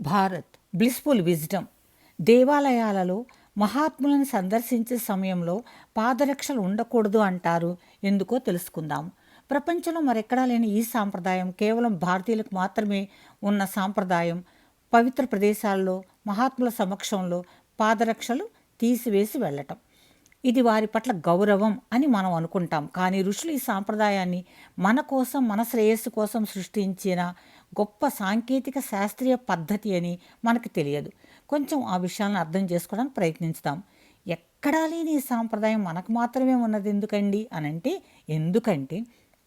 Bharat blissful wisdom దేవాలయాలలో మహాత్ములను సందర్శించే సమయంలో పాదరక్షలు ఉండకూడదు అంటారు. ఎందుకో తెలుసుకుందాం. ప్రపంచంలో మరెక్కడా లేని ఈ సాంప్రదాయం కేవలం భారతీయులకు మాత్రమే ఉన్న సాంప్రదాయం. పవిత్ర ప్రదేశాల్లో మహాత్ముల సమక్షంలో పాదరక్షలు తీసివేసి వెళ్ళటం. ఇది వారి పట్ల గౌరవం అని మనం అనుకుంటాం. కానీ ఋషులు ఈ సాంప్రదాయాన్ని మన కోసం మన శ్రేయస్సు కోసం సృష్టించిన గొప్ప సాంకేతిక శాస్త్రీయ పద్ధతి అని మనకు తెలియదు. కొంచెం ఆ విషయాలను అర్థం చేసుకోవడానికి ప్రయత్నిస్తాం ఎక్కడా లేని ఈ సాంప్రదాయం మనకు మాత్రమే ఉన్నది ఎందుకండి అని అంటే ఎందుకంటే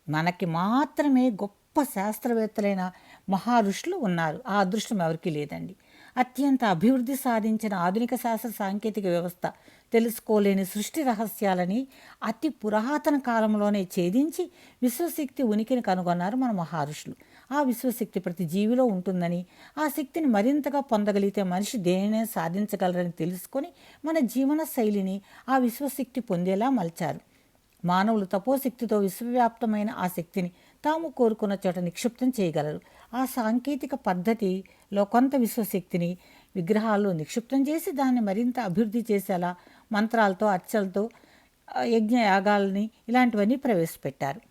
మనకి మాత్రమే గొప్ప శాస్త్రవేత్తలైన మహారుషులు ఉన్నారు. ఆ అదృష్టం ఎవరికీ లేదండి. అత్యంత అభివృద్ధి సాధించిన ఆధునిక శాస్త్ర సాంకేతిక వ్యవస్థ తెలుసుకోలేని సృష్టి రహస్యాలని అతి పురాతన కాలంలోనే ఛేదించి విశ్వశక్తి ఉనికిని కనుగొన్నారు మన మహారుషులు ఆ విశ్వశక్తి ప్రతి జీవిలో ఉంటుందని ఆ శక్తిని మరింతగా పొందగలిగితే మనిషి దేనినే సాధించగలరని తెలుసుకొని మన జీవన శైలిని ఆ విశ్వశక్తి పొందేలా మలిచారు. మానవులు తపోశక్తితో విశ్వవ్యాప్తమైన ఆ శక్తిని తాము కోరుకున్న చోట నిక్షిప్తం చేయగలరు. ఆ సాంకేతిక పద్ధతిలో కొంత విశ్వశక్తిని విగ్రహాల్లో నిక్షిప్తం చేసి దాన్ని మరింత అభివృద్ధి చేసేలా మంత్రాలతో అర్చలతో యజ్ఞ యాగాలని ఇలాంటివన్నీ ప్రవేశపెట్టారు.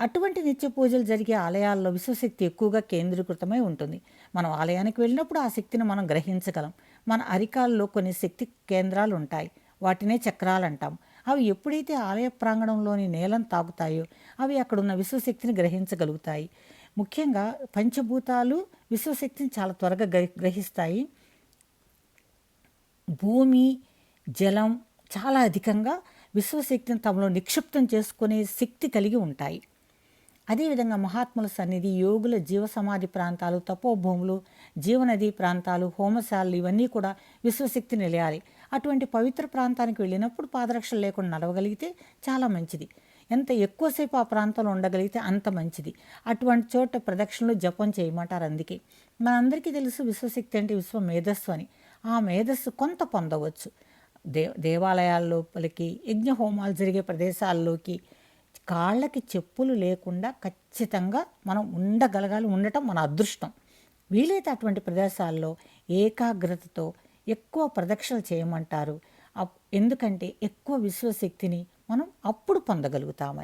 అటువంటి నిత్య పూజలు జరిగే ఆలయాల్లో విశ్వశక్తి ఎక్కువగా కేంద్రీకృతమై ఉంటుంది. మనం ఆలయానికి వెళ్ళినప్పుడు ఆ శక్తిని మనం గ్రహించగలం. మన అరికాల్లో కొన్ని శక్తి కేంద్రాలు ఉంటాయి. వాటినే చక్రాలు అంటాం. అవి ఎప్పుడైతే ఆలయ ప్రాంగణంలోని నేలను తాకుతాయో అవి అక్కడున్న విశ్వశక్తిని గ్రహించగలుగుతాయి. ముఖ్యంగా పంచభూతాలు విశ్వశక్తిని చాలా త్వరగా గ్రహిస్తాయి. భూమి జలం చాలా అధికంగా విశ్వశక్తిని తమలో నిక్షిప్తం చేసుకునే శక్తి కలిగి ఉంటాయి. అదేవిధంగా మహాత్ముల సన్నిధి యోగుల జీవ సమాధి ప్రాంతాలు తపోభూములు జీవనది ప్రాంతాలు హోమశాలలు ఇవన్నీ కూడా విశ్వశక్తి నిలయాలి. అటువంటి పవిత్ర ప్రాంతానికి వెళ్ళినప్పుడు పాదరక్షలు లేకుండా నడవగలిగితే చాలా మంచిది. ఎంత ఎక్కువసేపు ఆ ప్రాంతంలో ఉండగలిగితే అంత మంచిది. అటువంటి చోట ప్రదక్షిణలు జపం చేయమంటారు అందుకే. మనందరికీ తెలుసు విశ్వశక్తి అంటే విశ్వ మేధస్సు అని. ఆ మేధస్సు కొంత పొందవచ్చు. దే దేవాలయాల్లోపలికి యజ్ఞ హోమాలు జరిగే ప్రదేశాల్లోకి కాళ్ళకి చెప్పులు లేకుండా ఖచ్చితంగా మనం ఉండగలగాలి ఉండటం మన అదృష్టం. వీలైతే అటువంటి ప్రదేశాల్లో ఏకాగ్రతతో ఎక్కువ ప్రదక్షిణలు చేయమంటారు. ఎందుకంటే ఎక్కువ విశ్వశక్తిని మనం అప్పుడు పొందగలుగుతామని